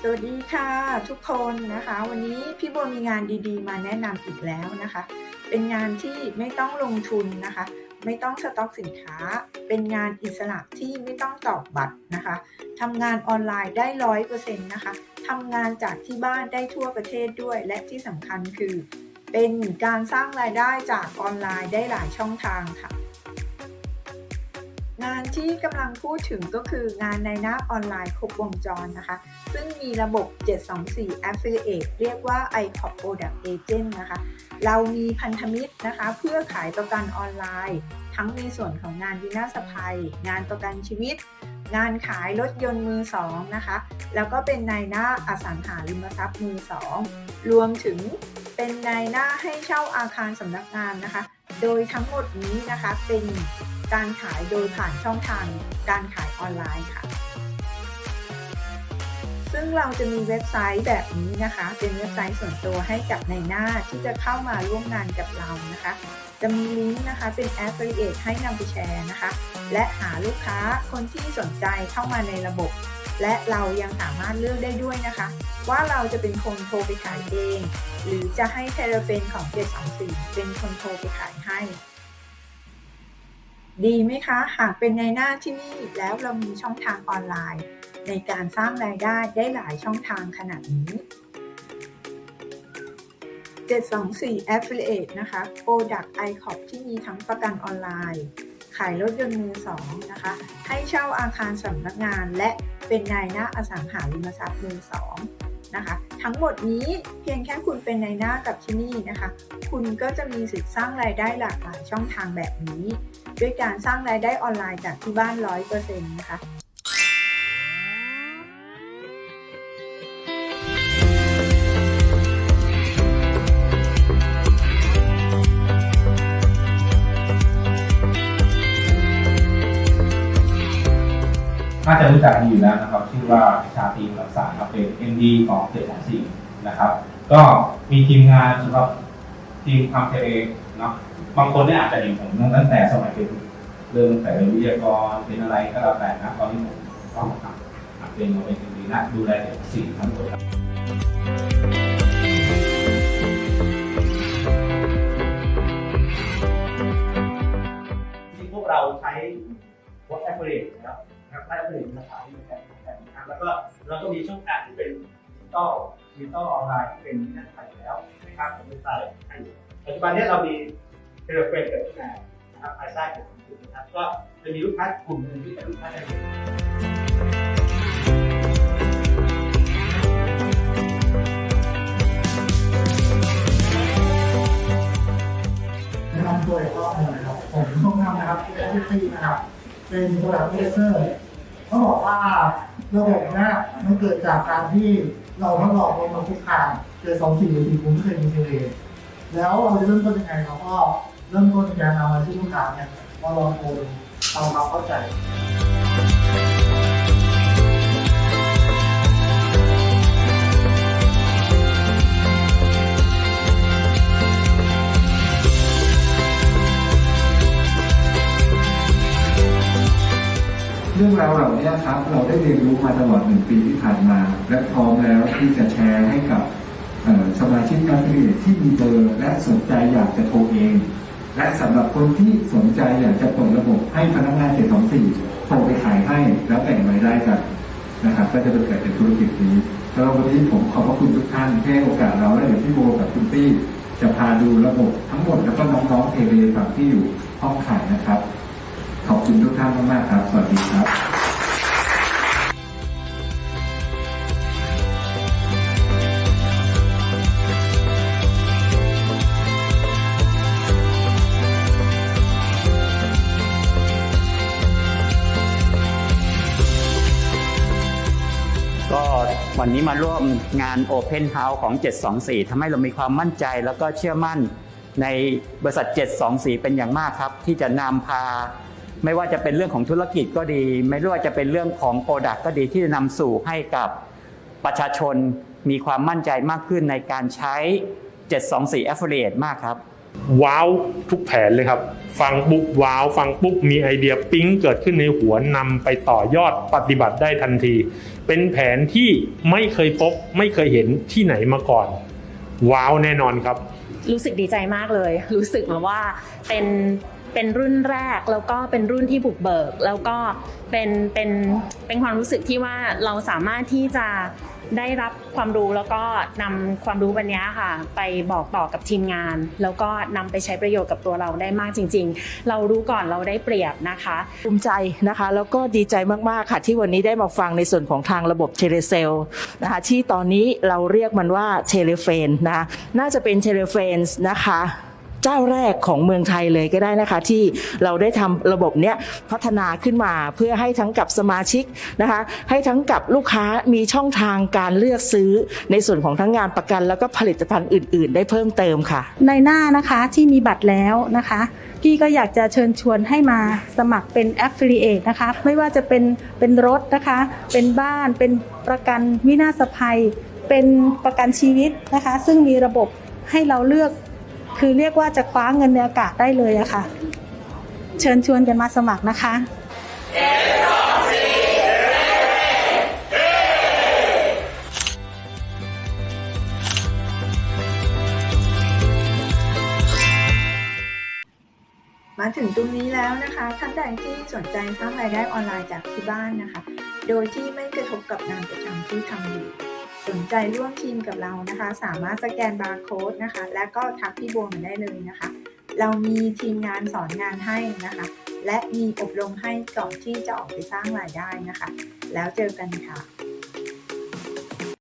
สวัสดีค่ะทุกคนนะคะ วันนี้พี่โบมีงานดีๆ มาแนะนำอีกแล้วนะคะ เป็นงานที่ไม่ต้องลงทุนนะคะ ไม่ต้องสต็อกสินค้า เป็นงานอิสระที่ไม่ต้องตอกบัตรนะคะทำงานออนไลน์ได้ร้อยเปอร์เซ็นต์นะคะทำงานจากที่บ้านได้ทั่วประเทศด้วย และที่สำคัญคือ เป็นการสร้างรายได้จากออนไลน์ได้หลายช่องทางค่ะ งานที่กำลังพูดถึงก็คืองานในหน้าออนไลน์ครบวงจรนะคะ ซึ่งมีระบบ 724 Affiliate เรียกว่า iCop Product Agent นะคะ เรามีพันธมิตรนะคะ เพื่อขายประกันออนไลน์ ทั้งในส่วนของงานวินาศภัย งานประกันชีวิต งานขายรถยนต์มือสองนะคะ แล้วก็เป็นนายหน้าอสังหาริมทรัพย์มือสองรวมถึงเป็นนายหน้าให้เช่าอาคารสำนักงานนะคะ โดยทั้งหมดนี้นะคะเป็น การขายโดยผ่านช่องทางการขายออนไลน์ค่ะ ซึ่งเราจะมีเว็บไซต์แบบนี้นะคะ เป็นเว็บไซต์ส่วนตัวให้กับในหน้าที่จะเข้ามาร่วมงานกับเรานะคะ จะมีลิงก์นะคะเป็น Affiliate ให้นำไปแชร์นะคะ และหาลูกค้าคนที่สนใจเข้ามาในระบบ และเรายังสามารถเลือกได้ด้วยนะคะ ว่าเราจะเป็นคนโทรไปขายเอง หรือจะให้เทเลเฟนของ 724 เป็นคนโทรไปขายให้ ดีไหมคะ หากเป็นในหน้าที่นี่แล้วเรามีช่องทางออนไลน์ ในการสร้างรายได้ได้หลายช่องทางขนาดนี้ 724 Affiliate นะคะ Product iCop ที่มีทั้งประกันออนไลน์ ขายรถยนต์มือสองนะคะ ให้เช่าอาคารสำนักงานและเป็นนายหน้าอสังหาริมทรัพย์มือสอง นะคะ ทั้งหมดนี้เพียงแค่คุณเป็นนายหน้ากับที่นี่นะคะ คุณก็จะมีสิทธิ์สร้างรายได้หลากหลายช่องทางแบบนี้ ด้วยการสร้างรายได้ออนไลน์จากที่บ้าน 100%นะคะ จะรู้จักดีอยู่แล้วนะครับ ชื่อว่าชาตรีบุรักษาครับเป็น MD ของเจ็ดสองสี่นะครับ ก็มีทีมงานสำหรับทีมทำเพลงเนาะบางคนเนี่ยอาจจะเห็นผมตั้งแต่สมัยเป็นเรื่องตั้งแต่เป็นวิทยากรเป็นอะไรก็แล้วแต่นะตอนนี้ผมก็ทำเป็นมาเป็น MD นะดูแลเจ็ดสี่ทั้งหมดครับที่พวกเราใช้ w h a t s a p p นะครับ นะครับได้ Affiliate มาขายในแบบแบบนะครับแล้วก็เราก็มีช่องทางที่เป็นดิจิตอลดิจิตอลออนไลน์ที่เป็นนักขายแล้วนะครับผมไม่ใช่ปัจจุบันนี้เรามีเทเลเฟนเกิดขึ้นมานะครับภายใต้กลุ่มจุดนะครับก็จะมีลูกค้ากลุ่มหนึ่งที่เป็นลูกค้าในแนะนำตัวอีกรอบหนึงนะครับผมทรงนำนะครับแอสซีนะครับ เป็นโปรดักต์เลเซอร์ เขาบอกว่าระบบเนี้ยมันเกิดจากการที่เราทดลองลงมาทุกทางเจอสองสี่หรือสี่ผมไม่เคยมีเทเลแล้วเราจะเริ่มต้นยังไงเราก็เริ่มต้นจาการเอามาที่ลูกค้าเนี่ยมาลองโทรดูทำความเข้าใจ เรื่องราวเหล่านี้ครับ เราได้เรียนรู้มาตลอดหนึ่งปีที่ผ่านมา และพร้อมแล้วที่จะแชร์ให้กับสมาชิกการผลิตที่มีเบอร์และสนใจอยากจะโทรเอง และสำหรับคนที่สนใจอยากจะเปิดระบบให้พนักงาน724โทรไปขายให้แล้วแบ่งรายได้กันนะครับ ก็จะเป็นเกิดเป็นธุรกิจนี้แล้ววันนี้ผมขอบพระคุณทุกท่านที่ให้โอกาสเราและเดี๋ยวพี่โบกับคุณปี้จะพาดูระบบทั้งหมดแล้วก็น้องๆเทเลฝั่งที่อยู่ห้องขายนะครับ ขอบคุณทุกท่านมากๆครับ สวัสดีครับก็วันนี้มาร่วมงาน Open House ของ 724ทำให้เรามีความมั่นใจแล้วก็เชื่อมั่นในบริษัท 724 เป็นอย่างมากครับ ที่จะนำพา ไม่ว่าจะเป็นเรื่องของธุรกิจก็ดี ไม่ว่าจะเป็นเรื่องของโปรดักก็ดีที่จะนำสู่ให้กับประชาชนมีความมั่นใจมากขึ้นในการใช้ 724 Affiliate มากครับ ว้าวทุกแผนเลยครับ ฟังปุ๊บว้าว ฟังปุ๊บมีไอเดียปิ๊งเกิดขึ้นในหัวนำไปต่อยอดปฏิบัติได้ทันที เป็นแผนที่ไม่เคยพบไม่เคยเห็นที่ไหนมาก่อน ว้าวแน่นอนครับ รู้สึกดีใจมากเลย รู้สึกแบบว่าเป็น เป็นรุ่นแรกแล้วก็เป็นรุ่นที่บุกเบิก แล้วก็เป็นเป็นเป็นความรู้สึกที่ว่าเราสามารถที่จะได้รับความรู้แล้วก็นำความรู้วันนี้ค่ะ ไปบอกต่อกับทีมงาน แล้วก็นำไปใช้ประโยชน์กับตัวเราได้มากจริง ๆ เรารู้ก่อนเราได้เปรียบนะคะภูมิใจนะคะ แล้วก็ดีใจมากๆค่ะ ที่วันนี้ได้มาฟังในส่วนของทางระบบเทเลเซลนะคะที่ตอนนี้เราเรียกมันว่าเทเลเฟนนะคะน่าจะเป็นเทเลเฟนนะคะ เจ้าแรกของเมืองไทยเลยก็ได้นะคะ ที่เราได้ทำระบบเนี้ยพัฒนาขึ้นมาเพื่อให้ทั้งกับสมาชิกนะคะให้ทั้งกับลูกค้ามีช่องทางการเลือกซื้อในส่วนของทั้งงานประกัน แล้วก็ผลิตภัณฑ์อื่น ๆ ได้เพิ่มเติมค่ะ ในหน้านะคะที่มีบัตรแล้วนะคะพี่ก็อยากจะเชิญชวนให้มาสมัครเป็น Affiliate นะคะ ไม่ว่าจะเป็นเป็นรถนะคะ เป็นบ้านเป็นประกันวินาศภัย เป็นประกันชีวิตนะคะ ซึ่งมีระบบให้เราเลือก คือเรียกว่าจะคว้าเงินในอากาศได้เลยอะค่ะ เชิญชวนกันมาสมัครนะคะมาถึงตรงนี้แล้วนะคะ ท่านใดที่สนใจสร้างรายได้ออนไลน์จากที่บ้านนะคะ โดยที่ไม่กระทบกับงานประจำที่ทำอยู่ สนใจร่วมทีมกับเรานะคะ สามารถสแกนบาร์โค้ดนะคะ และก็ทักพี่บัวมาได้เลยนะคะ เรามีทีมงานสอนงานให้นะคะ และมีอบรมให้ก่อนที่จะออกไปสร้างรายได้นะคะ แล้วเจอกันค่ะ